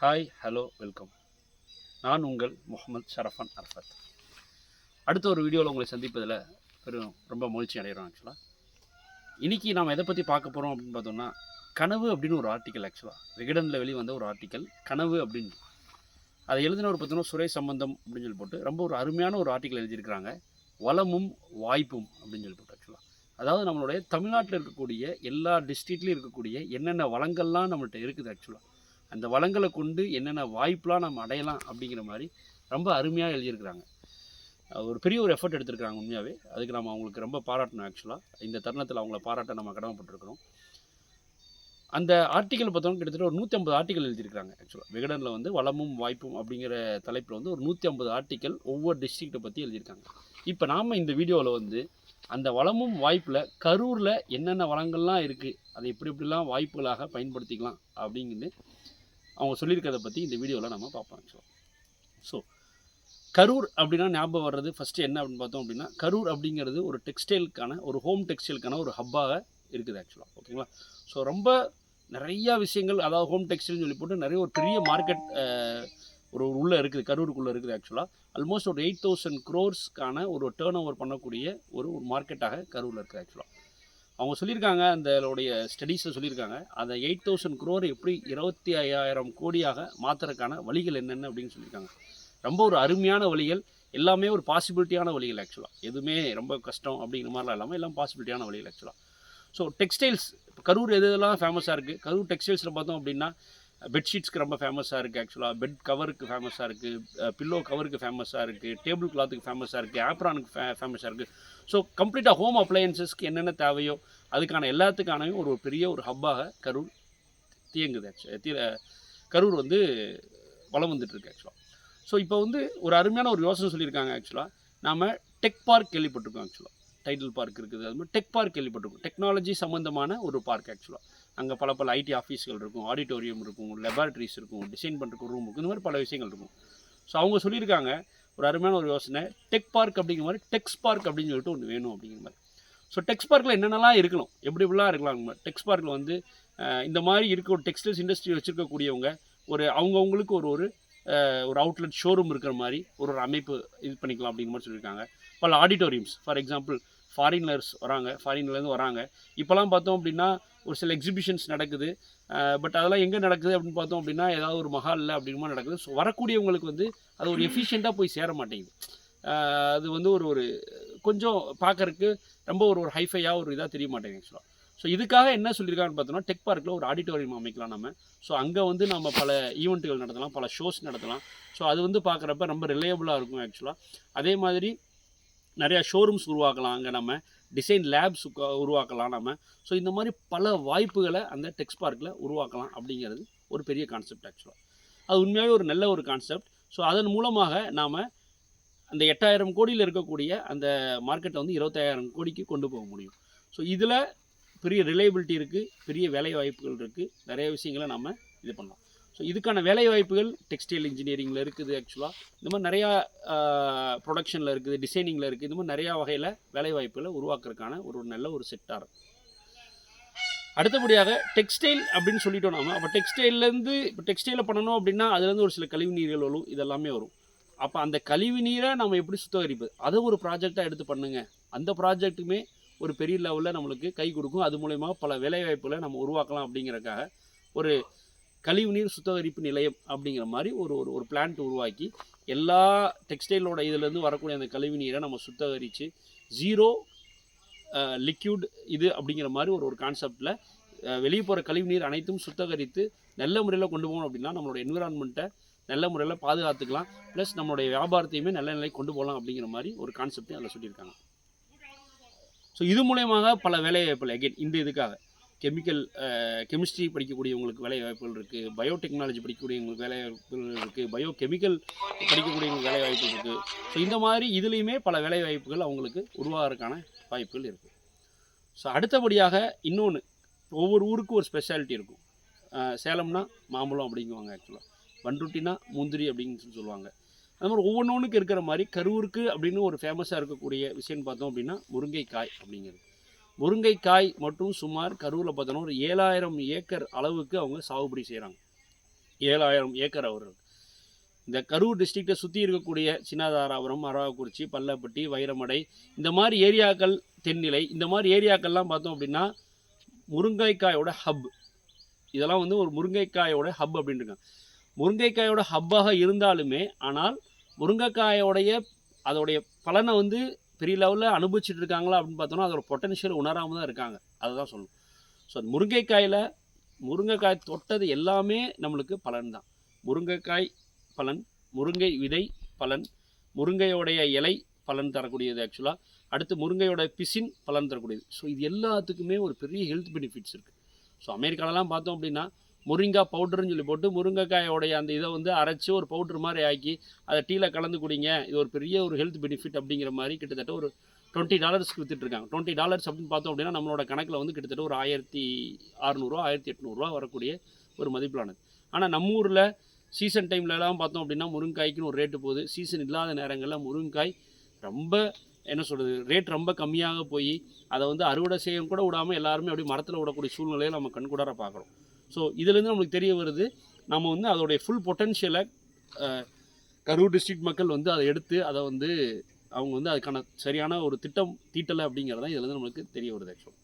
Hi hello welcome நான் உங்கள் முகமது ஷரஃபான் அர்ஃபத். அடுத்த ஒரு வீடியோவில் உங்களை சந்திப்பதில் பெரும் ரொம்ப மகிழ்ச்சி அடைகிறோம் ஆக்சுவலாக இன்றைக்கி நாம் எதை பற்றி பார்க்க போகிறோம் அப்படின்னு பார்த்தோம்னா கனவு அப்படின்னு ஒரு ஆர்டிக்கல் ஆக்சுவலாக விகடனில் வெளிவந்த ஒரு ஆர்டிக்கல் கனவு அப்படின்னு. அதை எழுதினவர் பார்த்தோன்னா சுரே சம்பந்தம் அப்படின்னு சொல்லி போட்டு ரொம்ப ஒரு அருமையான ஒரு ஆர்டிக்கல் எழுதியிருக்கிறாங்க. வளமும் வாய்ப்பும் அப்படின்னு சொல்லி போட்டு ஆக்சுவலாக அதாவது நம்மளுடைய தமிழ்நாட்டில் இருக்கக்கூடிய எல்லா டிஸ்ட்ரிக்ட்லேயும் இருக்கக்கூடிய என்னென்ன வளங்கள்லாம் நம்மள்கிட்ட இருக்குது ஆக்சுவலாக அந்த வளங்களை கொண்டு என்னென்ன வாய்ப்பெலாம் நம்ம அடையலாம் அப்படிங்கிற மாதிரி ரொம்ப அருமையாக எழுதியிருக்கிறாங்க. ஒரு பெரிய ஒரு எஃபர்ட் எடுத்திருக்காங்க உண்மையாகவே அதுக்கு நம்ம அவங்களுக்கு ரொம்ப பாராட்டணும் ஆக்சுவலாக இந்த தருணத்தில் அவங்கள பாராட்ட நம்ம கடமைப்பட்டிருக்கிறோம். அந்த ஆர்டிக்கல் பார்த்தோம்னா கிட்டத்தட்ட ஒரு நூற்றி ஐம்பது ஆர்டிக்கல் எழுதியிருக்காங்க ஆக்சுவலாக விகடனில் வந்து வளமும் வாய்ப்பும் அப்படிங்கிற தலைப்பில் வந்து ஒரு நூற்றி ஐம்பது ஆர்டிக்கல் ஒவ்வொரு டிஸ்ட்ரிக்ட்டை பற்றி எழுதியிருக்காங்க. இப்போ நாம் இந்த வீடியோவில் வந்து அந்த வளமும் வாய்ப்பில் கரூரில் என்னென்ன வளங்கள்லாம் இருக்குது அதை எப்படி எப்படிலாம் வாய்ப்புகளாக பயன்படுத்திக்கலாம் அப்படிங்கிறது அவங்க சொல்லியிருக்கிறத பற்றி இந்த வீடியோவில் நம்ம பார்ப்போம். ஸோ ஸோ கரூர் அப்படின்னா ஞாபகம் வர்றது ஃபஸ்ட்டு என்ன அப்படின்னு பார்த்தோம் அப்படின்னா கரூர் அப்படிங்கிறது ஒரு டெக்ஸ்டைலுக்கான ஒரு ஹோம் டெக்ஸ்டைலுக்கான ஒரு ஹப்பாக இருக்குது ஆக்சுவலாக ஓகேங்களா ஸோ ரொம்ப நிறையா விஷயங்கள் அதாவது ஹோம் டெக்ஸ்டைல்னு சொல்லி போட்டு நிறைய ஒரு பெரிய மார்க்கெட் ஒரு உள்ளே இருக்குது கரூருக்குள்ளே இருக்குது ஆக்சுவலாக ஆல்மோஸ்ட் ஒரு எயிட் தௌசண்ட் க்ரோர்ஸ்க்கான ஒரு டேர்ன் ஓவர் பண்ணக்கூடிய ஒரு ஒரு மார்க்கெட்டாக கரூரில் இருக்குது ஆக்சுவலாக அவங்க சொல்லியிருக்காங்க அந்தளுடைய ஸ்டடீஸை சொல்லியிருக்காங்க அந்த எயிட் தௌசண்ட் க்ரோர் எப்படி இருபத்தி ஐயாயிரம் கோடியாக மாற்றுறதுக்கான வழிகள் என்னென்ன அப்படின்னு சொல்லியிருக்காங்க. ரொம்ப ஒரு அருமையான வழிகள் எல்லாமே ஒரு பாசிபிலிட்டியான வழிகள் ஆக்சுவலாக எதுவுமே ரொம்ப கஷ்டம் அப்படிங்கிற மாதிரிலாம் இல்லாமல் எல்லாம் பாசிபிலிட்டியான வழிகள் ஆக்சுவலாக ஸோ டெக்ஸ்டைல்ஸ் இப்போ கரூர் எது எதெல்லாம் ஃபேமஸாக இருக்குது கரூர் டெக்ஸ்டைல்ஸில் பார்த்தோம் அப்படின்னா பெட்ஷீட்ஸ்க்கு ரொம்ப ஃபேமஸாக இருக்குது ஆக்சுவலாக பெட் கவருக்கு ஃபேமஸாக இருக்குது பில்லோ கவருக்கு ஃபேமஸாக இருக்குது டேபிள் கிளாத்துக்கு ஃபேமஸாக இருக்குது ஆப்ரானுக்கு ஃபே ஃபேமஸாக இருக்குது ஸோ கம்ப்ளீட்டாக ஹோம் அப்ளையன்சஸ்க்கு என்னென்ன தேவையோ அதுக்கான எல்லாத்துக்கான ஒரு பெரிய ஒரு ஹப்பாக கரூர் தியங்குது ஆக்சுவலி கரூர் வந்து வளம் வந்துட்டுருக்கு ஆக்சுவலாக ஸோ இப்போ வந்து ஒரு அருமையான ஒரு யோசனை சொல்லியிருக்காங்க ஆக்சுவலாக நாம் டெக் பார்க் கேள்விப்பட்டிருக்கோம் ஆக்சுவலாக டைட்டில் பார்க் இருக்குது அது மாதிரி டெக் பார்க் கேள்விப்பட்டிருக்கோம். டெக்னாலஜி சம்மந்தமான ஒரு பார்க் ஆக்சுவலாக அங்கே பல பல ஐடி ஆஃபீஸ்கள் இருக்கும் ஆடிட்டோரியம் இருக்கும் லெபார்ட்ரிஸ் இருக்கும் டிசைன் பண்ணுறதுக்கு ரூம் இருக்கும். இந்த மாதிரி பல விஷயங்கள் இருக்கும். ஸோ அவங்க சொல்லியிருக்காங்க ஒரு அருமையான ஒரு யோசனை டெக் பார்க் அப்படிங்கிற மாதிரி டெக்ஸ் பார்க் அப்படின்னு சொல்லிட்டு ஒன்று வேணும் அப்படிங்கிற மாதிரி. ஸோ டெக்ஸ் பார்க்கில் என்னென்னலாம் இருக்கணும்? எப்படி எப்படிலாம் இருக்கலாம்? டெக்ஸ் பார்க்கில் வந்து இந்த மாதிரி இருக்க ஒரு டெக்ஸ்டைல்ஸ் இண்டஸ்ட்ரி வச்சுருக்கக்கூடியவங்க ஒரு அவங்கவுங்களுக்கு ஒரு ஒரு ஒரு அவுட்லெட் ஷோரூம் இருக்கிற மாதிரி ஒரு ஒரு அமைப்பு இது பண்ணிக்கலாம் அப்படிங்கிற மாதிரி சொல்லியிருக்காங்க. பல ஆடிட்டோரியம்ஸ் ஃபார் எக்ஸாம்பிள் ஃபாரின்லர்ஸ் வராங்க ஃபாரின்லேருந்து வராங்க. இப்போலாம் பார்த்தோம் அப்படின்னா ஒரு சில எக்ஸிபிஷன்ஸ் நடக்குது. பட் அதெல்லாம் எங்கே நடக்குது அப்படின்னு பார்த்தோம் அப்படின்னா ஏதாவது ஒரு மஹாலில் அப்படிங்கிற நடக்குது. ஸோ வரக்கூடியவங்களுக்கு வந்து அது ஒரு எஃபிஷியண்ட்டாக போய் சேர மாட்டேங்குது. அது வந்து ஒரு ஒரு கொஞ்சம் பார்க்கறக்கு ரொம்ப ஒரு ஒரு ஹைஃபையாக ஒரு இதாக தெரிய மாட்டேங்குது ஆக்சுவலாக ஸோ இதுக்காக என்ன சொல்லியிருக்காங்கன்னு பார்த்தோம்னா டெக் பார்க்கில் ஒரு ஆடிட்டோரியம் அமைக்கலாம் நம்ம. ஸோ அங்கே வந்து நம்ம பல ஈவெண்ட்டுகள் நடத்தலாம் பல ஷோஸ் நடத்தலாம். ஸோ அது வந்து பார்க்குறப்ப ரொம்ப ரிலையபிளாக இருக்கும் ஆக்சுவலாக அதே மாதிரி நிறையா ஷோரூம்ஸ் உருவாக்கலாம் அங்கே நம்ம டிசைன் லேப்ஸ் உருவாக்கலாம் நம்ம. ஸோ இந்த மாதிரி பல வாய்ப்புகளை அந்த டெக்ஸ் பார்க்கில் உருவாக்கலாம் அப்படிங்கிறது ஒரு பெரிய கான்செப்ட் ஆக்சுவலாக அது உண்மையாகவே ஒரு நல்ல ஒரு கான்செப்ட் ஸோ அதன் மூலமாக நாம் அந்த எட்டாயிரம் கோடியில் இருக்கக்கூடிய அந்த மார்க்கெட்டை வந்து இருபத்தாயிரம் கோடிக்கு கொண்டு போக முடியும். ஸோ இதில் பெரிய ரிலையபிலிட்டி இருக்குது பெரிய வேலை வாய்ப்புகள் இருக்குது நிறைய விஷயங்களை நம்ம இது பண்ணலாம். ஸோ இதுக்கான வேலை வாய்ப்புகள் டெக்ஸ்டைல் இன்ஜினியரிங்கில் இருக்குது ஆக்சுவலாக இந்த மாதிரி நிறையா ப்ரொடக்ஷனில் இருக்குது டிசைனிங்கில் இருக்குது. இந்த மாதிரி நிறையா வகையில் வேலை வாய்ப்புகளை உருவாக்குறதுக்கான ஒரு நல்ல ஒரு செக்டார் அடுத்தபடியாக டெக்ஸ்டைல் அப்படின்னு சொல்லிட்டோம் நாம. அப்போ டெக்ஸ்டைல்லேருந்து இப்போ டெக்ஸ்டைலில் பண்ணணும் அப்படின்னா அதுலேருந்து ஒரு சில கழிவு நீர்கள் வரும். இதெல்லாமே வரும். அப்போ அந்த கழிவு நீரை நம்ம எப்படி சுத்தகரிப்பது? அதை ஒரு ப்ராஜெக்டாக எடுத்து பண்ணுங்க. அந்த ப்ராஜெக்ட்டுமே ஒரு பெரிய லெவலில் நம்மளுக்கு கை கொடுக்கும். அது மூலயமா பல வேலைவாய்ப்புகளை நம்ம உருவாக்கலாம் அப்படிங்கிறக்காக ஒரு கழிவுநீர் சுத்திகரிப்பு நிலையம் அப்படிங்கிற மாதிரி ஒரு ஒரு ஒரு பிளான்ட் உருவாக்கி எல்லா டெக்ஸ்டைலோட இதுலேருந்து வரக்கூடிய அந்த கழிவு நீரை நம்ம சுத்திகரித்து ஜீரோ லிக்யூட் இது அப்படிங்கிற மாதிரி ஒரு ஒரு கான்செப்டில் வெளியே போகிற கழிவு நீர் அனைத்தும் சுத்தகரித்து நல்ல முறையில் கொண்டு போகணும் அப்படின்னா நம்மளோட என்விரான்மெண்ட்டை நல்ல முறையில் பாதுகாத்துக்கலாம். ப்ளஸ் நம்மளுடைய வியாபாரத்தையுமே நல்ல நிலைக்கு கொண்டு போகலாம் அப்படிங்கிற மாதிரி ஒரு கான்செப்டையும் அதில் சொல்லியிருக்காங்க. ஸோ இது மூலயமாக பல வேலைவாய்ப்புகள் எகெயின் இந்த இதுக்காக. கெமிக்கல் கெமிஸ்ட்ரி படிக்கக்கூடியவங்களுக்கு வேலை வாய்ப்புகள் இருக்குது பயோடெக்னாலஜி படிக்கக்கூடியவங்களுக்கு வேலை வாய்ப்புகள் இருக்குது பயோ கெமிக்கல் படிக்கக்கூடியவங்களுக்கு வேலை வாய்ப்புகள் இருக்குது ஸோ இந்த மாதிரி இதுலேயுமே பல வேலை வாய்ப்புகள் அவங்களுக்கு உருவாகிறதுக்கான வாய்ப்புகள் இருக்குது ஸோ அடுத்தபடியாக இன்னொன்று ஒவ்வொரு ஊருக்கும் ஒரு ஸ்பெஷாலிட்டி இருக்கும். சேலம்னா மாம்பழம் அப்படிங்குவாங்க ஆக்சுவலாக பண்ருட்டினா முந்திரி அப்படின்னு சொல்லி சொல்லுவாங்க. அது மாதிரி ஒவ்வொன்றுக்கு இருக்கிற மாதிரி கரூருக்கு அப்படின்னு ஒரு ஃபேமஸாக இருக்கக்கூடிய விஷயம்னு பார்த்தோம் அப்படின்னா முருங்கைக்காய் அப்படிங்கிறது. முருங்கைக்காய் மட்டும் சுமார் கரூரில் பார்த்தோன்னா ஒரு ஏழாயிரம் ஏக்கர் அளவுக்கு அவங்க சாகுபடி செய்கிறாங்க ஏழாயிரம் ஏக்கர் அவர் இந்த கரூர் டிஸ்ட்ரிக்டை சுற்றி இருக்கக்கூடிய சின்னதாராபுரம் அரவாக்குறிச்சி பல்லப்பட்டி வைரமடை இந்த மாதிரி ஏரியாக்கள் தென்னிலை இந்த மாதிரி ஏரியாக்கள்லாம் பார்த்தோம் அப்படின்னா முருங்கைக்காயோட ஹப் இதெல்லாம் வந்து ஒரு முருங்கைக்காயோட ஹப் அப்படின்னு முருங்கைக்காயோட ஹப்பாக இருந்தாலுமே ஆனால் முருங்கைக்காயோடைய அதோடைய பலனை வந்து பெரிய லெவலில் அனுபவிச்சுட்டு இருக்காங்களா அப்படின்னு பார்த்தோம்னா அதோட பொட்டன்ஷியல் உணராமல் தான் இருக்காங்க. அதை தான் சொல்லணும். ஸோ அந்த முருங்கைக்காயில் முருங்கைக்காய் தொட்டது எல்லாமே நம்மளுக்கு பலன் தான். முருங்கைக்காய் பலன் முருங்கை விதை பலன் முருங்கையோடைய இலை பலன் தரக்கூடியது ஆக்சுவலாக அடுத்து முருங்கையோட பிசின் பலன் தரக்கூடியது. ஸோ இது எல்லாத்துக்குமே ஒரு பெரிய ஹெல்த் பெனிஃபிட்ஸ் இருக்குது ஸோ அமெரிக்காலலாம் பார்த்தோம் அப்படின்னா முருங்கா பவுடர்னு சொல்லி போட்டு முருங்கைக்காயோடைய அந்த இதை வந்து அரைச்சி ஒரு பவுடர் மாதிரி ஆக்கி அதை டீயில் கலந்து குடிங்க. இது ஒரு பெரிய ஒரு ஹெல்த் பெனிஃபிட் அப்படிங்கிற மாதிரி கிட்டத்தட்ட ஒரு டுவெண்ட்டி டாலர்ஸ்க்கு கொடுத்துட்ருக்காங்க டுவெண்ட்டி டாலர்ஸ் அப்படின்னு பார்த்தோம் அப்படின்னா நம்மளோட கணக்கில் வந்து கிட்டத்தட்ட ஒரு ஆயிரத்தி அறநூறுவா ஆயிரத்தி எட்நூறுரூவா வரக்கூடிய ஒரு மதிப்பிலானது. ஆனால் நம்ம ஊரில் சீசன் டைம்லலாம் பார்த்தோம் அப்படின்னா முருங்காய்க்குன்னு ஒரு ரேட்டு போகுது. சீசன் இல்லாத நேரங்களில் முருங்காய் ரொம்ப என்ன சொல்கிறது ரேட் ரொம்ப கம்மியாக போய் அதை வந்து அறுவடை செய்ய கூட விடாமல் எல்லாருமே அப்படியே மரத்தில் விடக்கூடிய சூழ்நிலையை நம்ம கண்கூடார பார்க்குறோம். ஸோ இதுலேருந்து நம்மளுக்கு தெரிய வருது நம்ம வந்து அதோடைய ஃபுல் பொட்டென்ஷியலை கரூர் டிஸ்ட்ரிக்ட் மக்கள் வந்து அதை எடுத்து அதை வந்து அவங்க வந்து அதுக்கான சரியான ஒரு திட்டம் தீட்டலை அப்படிங்கிறதான் இதுலேருந்து நம்மளுக்கு தெரிய வருது ஆக்சுவல்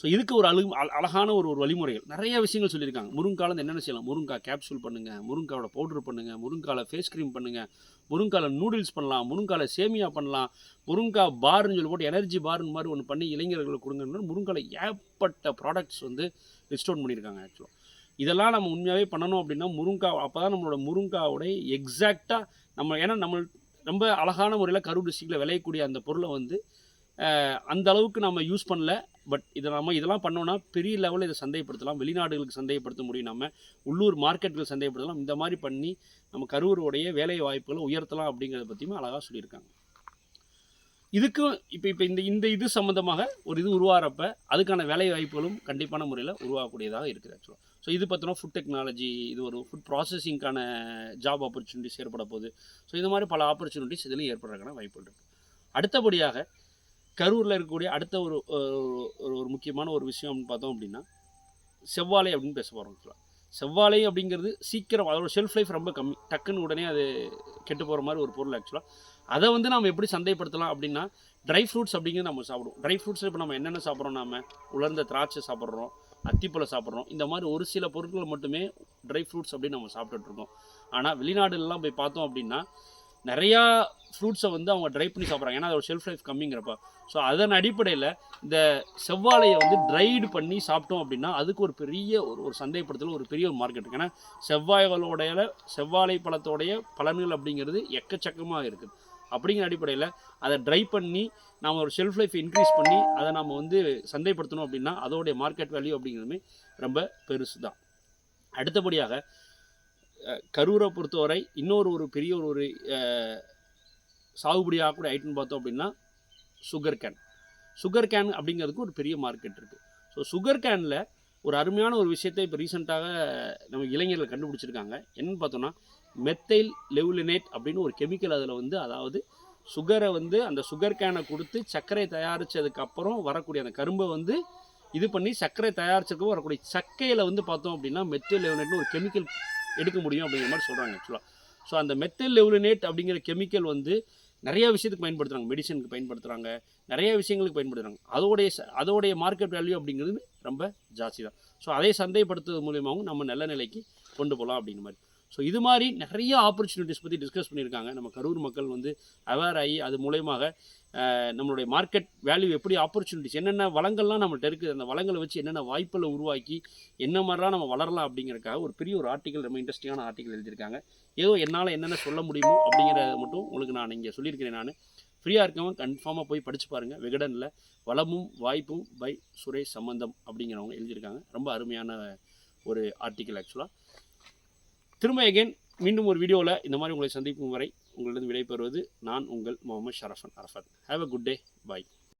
ஸோ இதுக்கு ஒரு அழு அழகான ஒரு ஒரு வழிமுறைகள். நிறைய விஷயங்கள் சொல்லியிருக்காங்க. முருங்கால என்னென்ன செய்யலாம்? முருங்காய் கேப்சூல் பண்ணுங்கள் முருங்காவோட பவுடர் பண்ணுங்கள் முருங்கால ஃபேஸ் க்ரீம் பண்ணுங்கள் முருங்கால நூடுல்ஸ் பண்ணலாம் முருங்கால சேமியா பண்ணலாம் முருங்காய் பார்னு சொல்லி போட்டு எனர்ஜி பார்னு மாதிரி ஒன்று பண்ணி இளைஞர்களுக்கு கொடுங்கன்னு முருங்கால ஏற்பட்ட ப்ராடக்ட்ஸ் வந்து ரிஸ்டோர் பண்ணியிருக்காங்க ஆக்சுவலாக இதெல்லாம் நம்ம உண்மையாகவே பண்ணணும் அப்படின்னா முருங்கா அப்போ தான் நம்மளோட முருங்காவோட எக்ஸாக்டாக நம்ம ஏன்னா நம்ம ரொம்ப அழகான முறையில் கரூர் டிஸ்ட்ரிக்டில் விளையக்கூடிய அந்த பொருளை வந்து அந்த அளவுக்கு நம்ம யூஸ் பண்ணல. பட் இதை நம்ம இதெல்லாம் பண்ணோன்னா பெரிய லெவலில் இதை சந்தைப்படுத்தலாம். வெளிநாடுகளுக்கு சந்தைப்படுத்த முடியும் நம்ம. உள்ளூர் மார்க்கெட்டுகள் சந்தைப்படுத்தலாம். இந்த மாதிரி பண்ணி நம்ம கரூருடைய வேலை வாய்ப்புகளை உயர்த்தலாம் அப்படிங்கிறத பற்றியுமே அழகாக சொல்லியிருக்காங்க. இதுக்கும் இப்போ இப்போ இந்த இந்த இது சம்மந்தமாக ஒரு இது உருவாகிறப்ப அதுக்கான வேலை வாய்ப்புகளும் கண்டிப்பான முறையில் உருவாகக்கூடியதாக இருக்குது ஆக்சுவலாக ஸோ இது பார்த்தோன்னா ஃபுட் டெக்னாலஜி இது ஒரு ஃபுட் ப்ராசஸிங்க்கான ஜாப் ஆப்பர்ச்சுனிட்டிஸ் ஏற்பட போகுது. ஸோ இந்த மாதிரி பல ஆப்பர்ச்சுனிட்டிஸ் இதில் ஏற்படுறதுக்கான வாய்ப்புகள் இருக்குது அடுத்தபடியாக கரூரில் இருக்கக்கூடிய அடுத்த ஒரு ஒரு- ஒரு முக்கியமான ஒரு விஷயம் அப்படின்னு பார்த்தோம் அப்படின்னா செவ்வாழை அப்படின்னு பேச போகிறோம் ஆக்சுவலாக செவ்வாழை அப்படிங்கிறது சீக்கிரம் அதோட ஷெல்ஃப் லைஃப் ரொம்ப கம்மி. டக்குன்னு உடனே அது கெட்டு போகிற மாதிரி ஒரு பொருள் ஆக்சுவலாக அதை வந்து நம்ம எப்படி சந்தைப்படுத்தலாம் அப்படின்னா ட்ரை ஃப்ரூட்ஸ் அப்படிங்கிறது நம்ம சாப்பிடுவோம். ட்ரை ஃப்ரூட்ஸ் இப்போ நம்ம என்னென்ன சாப்பிட்றோம் நாம? உலர்ந்த திராட்சை சாப்பிட்றோம் அத்திப்பழம் சாப்பிட்றோம். இந்த மாதிரி ஒரு சில பொருட்கள் மட்டுமே ட்ரை ஃப்ரூட்ஸ் அப்படின்னு நம்ம சாப்பிட்டுட்ருக்கோம் ஆனால் வெளிநாடுலலாம் போய் பார்த்தோம் அப்படின்னா நிறையா ஃப்ரூட்ஸை வந்து அவங்க ட்ரை பண்ணி சாப்பிட்றாங்க. ஏன்னா அதோட ஷெல்ஃப் லைஃப் கம்மிங்கிறப்ப. ஸோ அதன் அடிப்படையில் இந்த செவ்வாழையை வந்து ட்ரைடு பண்ணி சாப்பிட்டோம் அப்படின்னா அதுக்கு ஒரு பெரிய ஒரு ஒரு சந்தைப்படுத்தல் ஒரு பெரிய ஒரு மார்க்கெட் இருக்குது ஏன்னா செவ்வாய்களோடைய செவ்வாழை பழத்தோடைய பலன்கள் அப்படிங்கிறது எக்கச்சக்கமாக இருக்குது அப்படிங்கிற அடிப்படையில் அதை ட்ரை பண்ணி நாம் ஒரு ஷெல்ஃப் லைஃப் இன்க்ரீஸ் பண்ணி அதை நம்ம வந்து சந்தைப்படுத்தணும் அப்படின்னா அதோடைய மார்க்கெட் வேல்யூ அப்படிங்கிறதுமே ரொம்ப பெருசு தான் அடுத்தபடியாக கரூரை பொறுத்தவரை இன்னொரு ஒரு பெரிய ஒரு ஒரு சாகுபடியாக கூட ஐட்டம் பார்த்தோம் அப்படின்னா சுகர் கேன் சுகர் கேன் அப்படிங்கிறதுக்கு ஒரு பெரிய மார்க்கெட் இருக்குது ஸோ சுகர் கேனில் ஒரு அருமையான ஒரு விஷயத்தை இப்போ ரீசெண்டாக நம்ம இளைஞர்கள் கண்டுபிடிச்சிருக்காங்க. என்னன்னு பார்த்தோன்னா மெத்தைல் லெவுலினேட் அப்படின்னு ஒரு கெமிக்கல் அதில் வந்து அதாவது சுகரை வந்து அந்த சுகர் கேனை கொடுத்து சர்க்கரை தயாரித்ததுக்கு அப்புறம் வரக்கூடிய அந்த கரும்பை வந்து இது பண்ணி சர்க்கரை தயாரிச்சதுக்கு வரக்கூடிய சக்கையில் வந்து பார்த்தோம் அப்படின்னா மெத்தைல் லெவுலினேட்னு ஒரு கெமிக்கல் எடுக்க முடியும் அப்படிங்கிற மாதிரி சொல்கிறாங்க ஆக்சுவலாக ஸோ அந்த மெத்தல் லெவலினேட் அப்படிங்கிற கெமிக்கல் வந்து நிறைய விஷயத்துக்கு பயன்படுத்துகிறாங்க மெடிசனுக்கு பயன்படுத்துகிறாங்க நிறைய விஷயங்களுக்கு பயன்படுத்துகிறாங்க அதோடைய அதோடைய மார்க்கெட் வேல்யூ அப்படிங்கிறது ரொம்ப ஜாஸ்தி தான். ஸோ அதை சந்தைப்படுத்துறது மூலியமாகவும் நம்ம நல்ல நிலைக்கு கொண்டு போகலாம் அப்படிங்கிற மாதிரி. ஸோ இது மாதிரி நிறைய ஆப்பர்ச்சுனிட்டிஸ் பற்றி டிஸ்கஸ் பண்ணியிருக்காங்க. நம்ம கரூர் மக்கள் வந்து அவேர் ஆகி அது மூலயமாக நம்மளுடைய மார்க்கெட் வேல்யூ எப்படி ஆப்பர்ச்சுனிட்டிஸ் என்னென்ன வளங்கள்லாம் நம்மள்ட்ட இருக்குது அந்த வளங்களை வச்சு என்னென்ன வாய்ப்புகளை உருவாக்கி என்ன மாதிரிலாம் நம்ம வளரலாம் அப்படிங்கிறக்காக ஒரு பெரிய ஒரு ஆர்டிக்கல் ரொம்ப இன்ட்ரெஸ்டிங்கான ஆர்டிக்கல் எழுதியிருக்காங்க. ஏதோ என்னால் என்னென்ன சொல்ல முடியுமோ அப்படிங்கிறத மட்டும் உங்களுக்கு நான் இங்கே சொல்லியிருக்கிறேன் நான். ஃப்ரீயாக இருக்கவங்க கன்ஃபார்மாக போய் படித்து பாருங்கள் விகடனில் வளமும் வாய்ப்பும் பை சுரேஷ் சம்பந்தம் அப்படிங்கிறவங்க எழுதியிருக்காங்க. ரொம்ப அருமையான ஒரு ஆர்டிக்கல் ஆக்சுவலாக திரும்ப எகைன் மீண்டும் ஒரு வீடியோவில் இந்த மாதிரி உங்களை சந்திக்கும் வரை உங்களிடம் விடைபெறுவது நான் உங்கள் Mohammed Sharafan Arafat. Have a good day bye